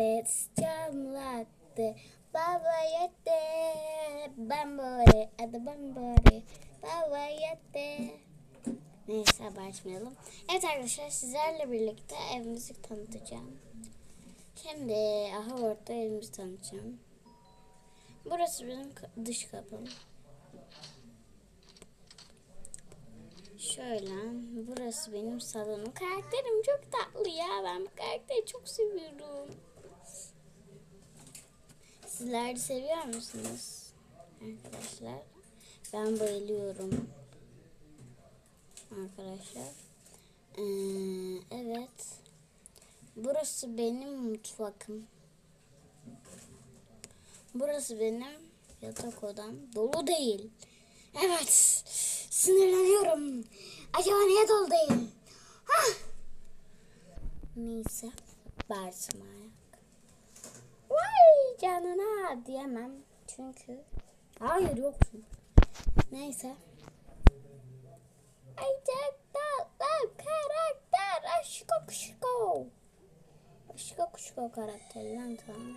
Bambore çamlattı. Baba yetti. Bambore adı Bambore. Baba yetti. Neyse abartmayalım. Evet arkadaşlar sizlerle birlikte evimizi tanıtacağım. Şimdi aha orada evimizi tanıtacağım. Burası ka- dış kapım. Şöyle burası benim salonum. Karakterim çok tatlı ya. Ben bu karakteri çok seviyorum. Sizler de seviyor musunuz? Arkadaşlar. Ben bayılıyorum. Arkadaşlar. Ee, evet. Burası benim mutfakım. Burası benim yatak odam. Dolu değil. Evet. Sinirleniyorum. Acaba niye dolu değil? Hah. Neyse. Vay canına diyemem. Çünkü. Hayır yoksun. Neyse. Tatlı karakter. Aşko kuşko. Aşko kuşko karakter lan tamam.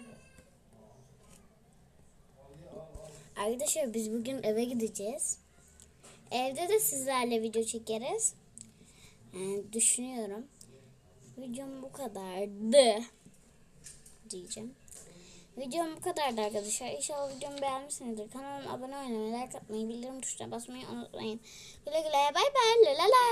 Arkadaşlar biz bugün eve gideceğiz. Evde de sizlerle video çekeriz. Yani düşünüyorum. Videom bu kadardı. Diyeceğim. Videom bu kadardı arkadaşlar. İnşallah videomu beğenmişsinizdir. Kanalıma abone olmayı, like atmayı, bildirim tuşuna basmayı unutmayın. Güle güle bay bay. La la la.